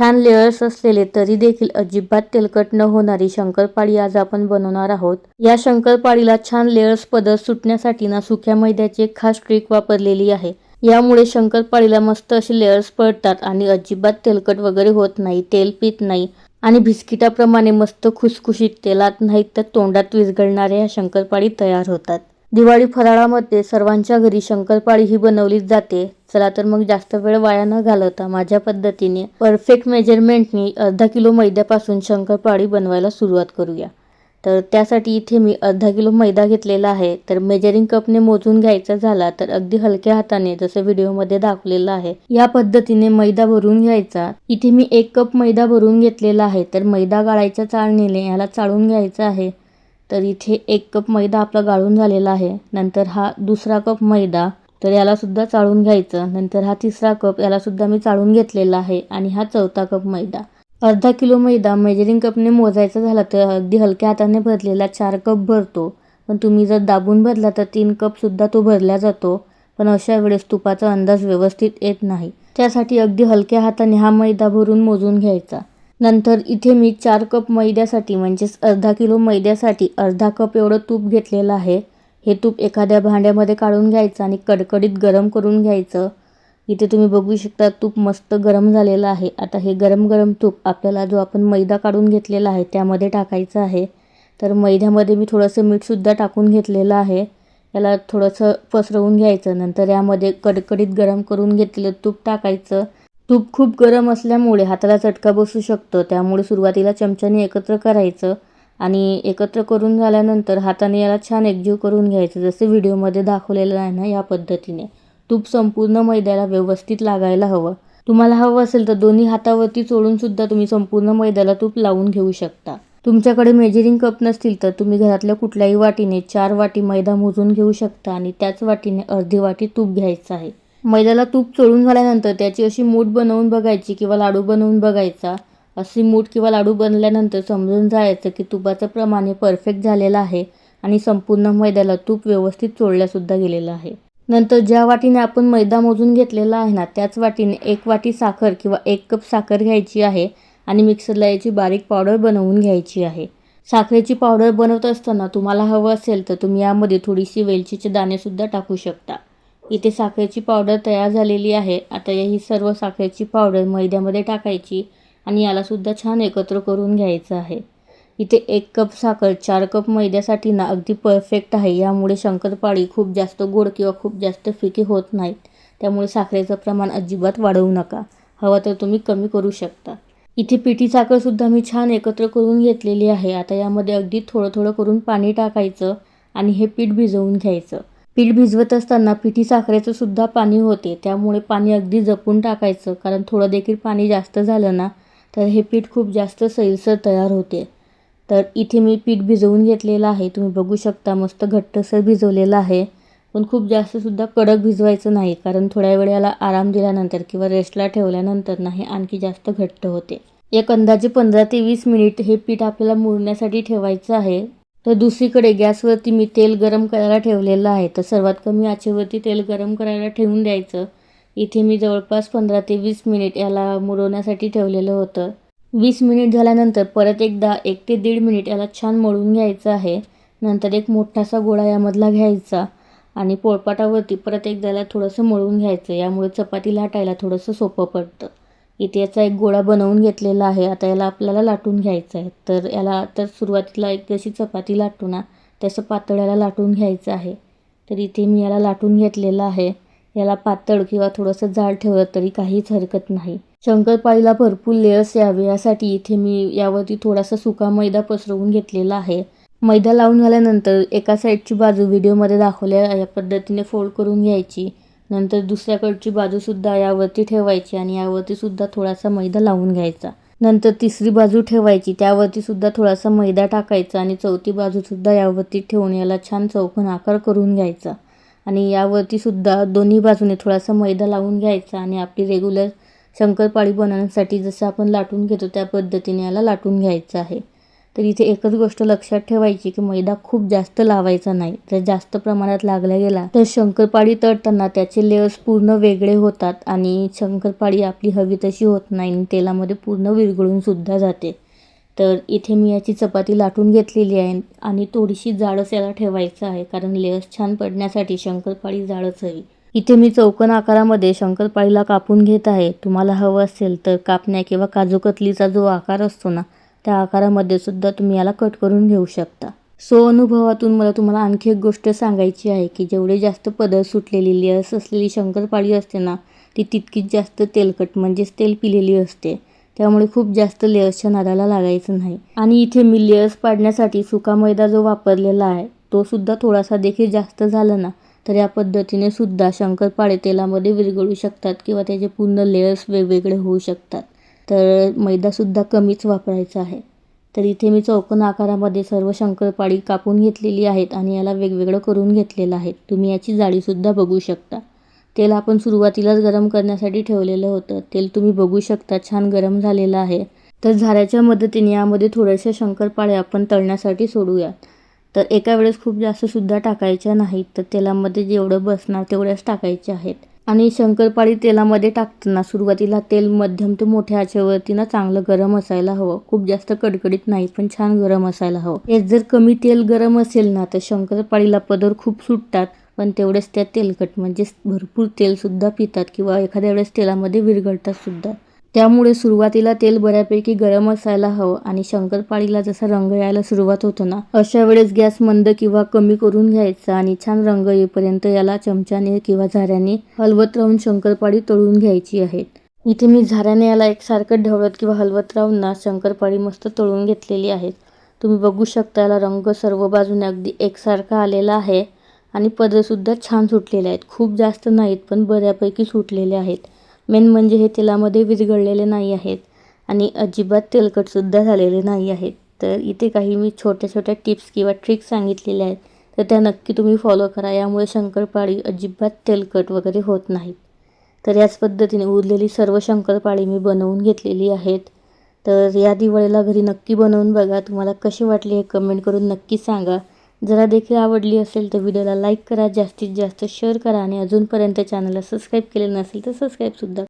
छान लेयर्स असलेले तरी देखील अजिबात तेलकट न होणारी शंकरपाळी आज आपण बनवणार आहोत. या शंकरपाळीला छान लेयर्स पदर सुटण्यासाठी ना सुक्या मैद्याची एक खास ट्रिक वापरलेली आहे. यामुळे शंकरपाळीला मस्त असे लेयर्स पडतात आणि अजिबात तेलकट वगैरे होत नाही तेल पित नाही. आणि बिस्किटाप्रमाणे मस्त खुसखुशीत तेलात नाहीत तर तोंडात विरघळणाऱ्या ह्या शंकरपाळी तयार होतात. दिवाळी फराळामध्ये सर्वांच्या घरी शंकरपाळी ही बनवलीच जाते. चला तर मग जास्त वेळ वाया न घालवता माझ्या पद्धतीने परफेक्ट मेजरमेंटनी अर्धा किलो मैद्यापासून शंकरपाळी बनवायला सुरुवात करूया. तर त्यासाठी इथे मी अर्धा किलो मैदा घेतलेला आहे. तर मेजरिंग कपने मोजून घ्यायचा झाला तर अगदी हलक्या हाताने जसं व्हिडिओमध्ये दाखवलेलं आहे या पद्धतीने मैदा भरून घ्यायचा. इथे मी एक कप मैदा भरून घेतलेला आहे. तर मैदा गाळायच्या चाळणीने याला चाळून घ्यायचं आहे. तर इथे एक कप मैदा आपला गाळून झालेला आहे. नंतर हा दुसरा कप मैदा तर याला सुद्धा चाळून घ्यायचं. नंतर हा तिसरा कप याला सुद्धा मी चाळून घेतलेला आहे. आणि हा चौथा कप मैदा. अर्धा किलो मैदा मेजरिंग कपने मोजायचा झाला तर अगदी हलक्या हाताने भरलेला चार कप भरतो. पण तुम्ही जर दाबून भरला तर तीन कपसुद्धा तो भरला जातो. पण अशा वेळेस तुपाचा अंदाज व्यवस्थित येत नाही. त्यासाठी अगदी हलक्या हाताने हा मैदा भरून मोजून घ्यायचा. नंतर इथे मी चार कप मैद्यासाठी म्हणजेच अर्धा किलो मैद्यासाठी अर्धा कप एवढं तूप घेतलेलं आहे. हे तूप एखाद्या भांड्यामध्ये काढून घ्यायचं आणि कडकडीत गरम करून घ्यायचं. इथे तुम्ही बघू शकता तूप मस्त गरम झालेलं आहे. आता हे गरम गरम तूप आपल्याला जो आपण मैदा काढून घेतलेला आहे त्यामध्ये टाकायचं आहे. तर मैद्यामध्ये मी थोडंसं मीठसुद्धा टाकून घेतलेलं आहे. याला थोडंसं पसरवून घ्यायचं. नंतर यामध्ये कडकडीत गरम करून घेतलेलं तूप टाकायचं. तूप खूप गरम असल्यामुळे हाताला चटका बसू शकतं. त्यामुळे सुरुवातीला चमच्याने एकत्र करायचं आणि एकत्र करून झाल्यानंतर हाताने याला छान एकजीव करून घ्यायचं जसं व्हिडिओमध्ये दाखवलेलं आहे ना या पद्धतीने. तूप संपूर्ण मैद्याला व्यवस्थित लागायला हवं. तुम्हाला हवं असेल तर दोन्ही हातावरती चोळून सुद्धा तुम्ही संपूर्ण मैद्याला तूप लावून घेऊ शकता. तुमच्याकडे मेजरिंग कप नसतील तर तुम्ही घरातल्या कुठल्याही वाटीने चार वाटी मैदा मोजून घेऊ शकता आणि त्याच वाटीने अर्धी वाटी तूप घ्यायचं आहे. मैद्याला तूप चोळून झाल्यानंतर त्याची अशी मूठ बनवून बघायची किंवा लाडू बनवून बघायचा. अशी मूठ किंवा लाडू बनल्यानंतर समजून जायचं की तुपाचं प्रमाण हे परफेक्ट झालेलं आहे आणि संपूर्ण मैद्याला तूप व्यवस्थित चोळल्यासुद्धा गेलेलं आहे. नंतर ज्या वाटीने आपण मैदा मोजून घेतलेला आहे ना त्याच वाटीने एक वाटी साखर किंवा एक कप साखर घ्यायची आहे आणि मिक्सरला याची बारीक पावडर बनवून घ्यायची आहे. साखरेची पावडर बनवत असताना तुम्हाला हवं असेल तर तुम्ही यामध्ये थोडीशी वेलचीचे दाणेसुद्धा टाकू शकता. इथे साखरेची पावडर तयार झालेली आहे. आता ही सर्व साखरेची पावडर मैद्यामध्ये टाकायची आणि यालासुद्धा छान एकत्र करून घ्यायचं आहे. इथे एक कप साखर चार कप मैद्यासाठी ना अगदी परफेक्ट आहे. यामुळे शंकरपाळी खूप जास्त गोड किंवा खूप जास्त फिकी होत नाहीत. त्यामुळे साखरेचं प्रमाण अजिबात वाढवू नका. हवं तर तुम्ही कमी करू शकता. इथे पिठी साखरसुद्धा मी छान एकत्र करून घेतलेली आहे. आता यामध्ये अगदी थोडं थोडं करून पाणी टाकायचं आणि हे पीठ भिजवून घ्यायचं. पीठ भिजवत असताना पिठी साखरेचं सुद्धा पाणी होते. त्यामुळे पाणी अगदी जपून टाकायचं. कारण थोडं देखील पाणी जास्त झालं ना तर हे पीठ खूप जास्त सैलसर तयार होते. तर इथे मी पीठ भिजवून घेतलेलं आहे. तुम्ही बघू शकता मस्त घट्टसर भिजवलेलं आहे. पण खूप जास्तसुद्धा कडक भिजवायचं नाही. कारण थोड्या वेळेला आराम दिल्यानंतर किंवा रेस्टला ठेवल्यानंतर नाही आणखी जास्त घट्ट होते. एक अंदाजे पंधरा ते वीस मिनिट हे पीठ आपल्याला मुरण्यासाठी ठेवायचं आहे. तर दुसरीकडे गॅसवरती मी तेल गरम करायला ठेवलेलं आहे. तर सर्वात कमी आचेवरती तेल गरम करायला ठेवून द्यायचं. इथे मी जवळपास पंधरा ते वीस मिनिट याला मुरवण्यासाठी ठेवलेलं होतं. वीस मिनिट झाल्यानंतर परत एकदा एक ते दीड मिनिट याला छान मळून घ्यायचं आहे. नंतर एक मोठासा गोळा यामधला घ्यायचा आणि पोळपाटावरती परत एकदा याला थोडंसं मळून घ्यायचं. यामुळे चपाती लाटायला थोडंसं सोपं पडतं. इथे याचा एक गोळा बनवून घेतलेला आहे. आता याला आपल्याला लाटून घ्यायचं आहे. तर याला तर सुरुवातीला एक जशी चपाती लाटू ना तसं पातळ्याला लाटून घ्यायचं आहे. तर इथे मी याला लाटून घेतलेलं आहे. याला पातळ किंवा थोडंसं जाड ठेवलं तरी काहीच हरकत नाही. शंकरपाळीला भरपूर लेअर्स यावे यासाठी इथे मी यावरती थोडासा सुका मैदा पसरवून घेतलेला आहे. मैदा लावून झाल्यानंतर एका साईडची बाजू व्हिडिओमध्ये दाखवल्या या पद्धतीने फोल्ड करून घ्यायची. नंतर दुसऱ्याकडची बाजूसुद्धा यावरती ठेवायची आणि यावरतीसुद्धा थोडासा मैदा लावून घ्यायचा. नंतर तिसरी बाजू ठेवायची त्यावरती सुद्धा थोडासा मैदा टाकायचा आणि चौथी बाजूसुद्धा यावरती ठेवून याला छान चौकोन आकार करून घ्यायचा. आणि यावरती सुद्धा दोन्ही बाजूने थोडासा मैदा लावून घ्यायचा आणि आपली रेग्युलर शंकरपाळी बनवण्यासाठी जसं आपण लाटून घेतो त्या पद्धतीने याला लाटून घ्यायचं आहे. तर इथे एकच गोष्ट लक्षात ठेवायची की मैदा खूप जास्त लावायचा नाही. जर जास्त प्रमाणात लागला गेला तर शंकरपाळी तळताना त्याचे लेअर्स पूर्ण वेगळे होतात आणि शंकरपाळी आपली हवी तशी होत नाही आणि तेलामध्ये पूर्ण विरघळून सुद्धा जाते. तर इथे मी याची चपाती लाटून घेतलेली आहे आणि थोडीशी जाडच याला ठेवायचं आहे कारण लेअर्स छान पडण्यासाठी शंकरपाळी जाडच हवी. इथे मी चौकन आकारामध्ये शंकरपाळीला कापून घेत आहे. तुम्हाला हवं असेल तर कापण्या किंवा काजूकतलीचा जो आकार असतो ना त्या आकारामध्ये सुद्धा तुम्ही याला कट करून घेऊ शकता. सो अनुभवातून मला तुम्हाला आणखी एक गोष्ट सांगायची आहे की जेवढे जास्त पदर सुटलेली लेअर्स असलेली शंकरपाळी असते ना ती तितकीच जास्त तेलकट म्हणजेच तेल पिलेली असते. त्यामुळे खूप जास्त लेअर्सच्या नादाला लागायचं नाही. आणि इथे मी लेयर्स पाडण्यासाठी सुका मैदा जो वापरलेला आहे तो सुद्धा थोडासा देखील जास्त झाला ना तर या पद्धतीने सुद्धा शंकरपाळे तेलामध्ये विरघळू शकतात किंवा त्याचे पूर्ण लेयर्स वेगवेगळे होऊ शकतात. तर मैदासुद्धा कमीच वापरायचा आहे. तर इथे मी चौकोन आकारामध्ये सर्व शंकरपाळी कापून घेतलेली आहेत आणि याला वेगवेगळं करून घेतलेलं आहे. तुम्ही याची जाळीसुद्धा बघू शकता. तेल आपण सुरुवातीलाच गरम करण्यासाठी ठेवलेलं होतं. तेल तुम्ही बघू शकता छान गरम झालेलं आहे. तर झाऱ्याच्या मदतीने यामध्ये थोड्याशा शंकरपाळ्या आपण तळण्यासाठी सोडूयात तर एका वेळेस खूप जास्तसुद्धा टाकायच्या नाहीत. तर तेलामध्ये जेवढं बसणार तेवढ्याच टाकायच्या आहेत. आणि शंकरपाळी तेलामध्ये टाकताना सुरुवातीला तेल मध्यम ते मोठ्या आचेवरती ना चांगलं गरम असायला हवं. खूप जास्त कडकडीत नाही पण छान गरम असायला हवं. हे जर कमी तेल गरम असेल ना तर शंकरपाळीला पदर खूप सुटतात पण तेवढेच त्या तेलकट म्हणजे भरपूर तेलसुद्धा पितात किंवा एखाद्या वेळेस तेलामध्ये विरघळतात सुद्धा. त्यामुळे सुरुवातीला तेल बऱ्यापैकी गरम असायला हवं आणि शंकरपाळीला जसा रंग यायला सुरुवात होतो ना अशा वेळेस गॅस मंद किंवा कमी करून घ्यायचा आणि छान रंग येईपर्यंत याला चमच्याने किंवा झाऱ्याने हलवत राहून शंकरपाळी तळून घ्यायची आहेत. इथे मी झाऱ्याने याला एकसारखं ढवळत किंवा हलवत राहून ना शंकरपाळी मस्त तळून घेतलेली आहेत. तुम्ही बघू शकता याला रंग सर्व बाजूने अगदी एकसारखा आलेला आहे आणि पदरसुद्धा छान सुटलेले आहेत. खूप जास्त नाहीत पण बऱ्यापैकी सुटलेले आहेत. मेन म्हणजे हे तेलामध्ये विरघळलेले नाही आहेत आणि अजिबात तेलकटसुद्धा झालेले नाही आहेत. तर इथे काही मी छोट्या छोट्या टिप्स किंवा ट्रिक्स सांगितलेल्या आहेत तर त्या नक्की तुम्ही फॉलो करा. यामुळे शंकरपाळी अजिबात तेलकट वगैरे होत नाहीत. तर याच पद्धतीने उरलेली सर्व शंकरपाळी मी बनवून घेतलेली आहेत. तर या दिवाळीला घरी नक्की बनवून बघा. तुम्हाला कशी वाटली हे कमेंट करून नक्की सांगा. जरा देखील आवडली असेल तर व्हिडिओला लाईक करा जास्तीत जास्त शेअर करा आणि अजूनपर्यंत चॅनलला सबस्क्राईब केलेलं नसेल तर सबस्क्राईबसुद्धा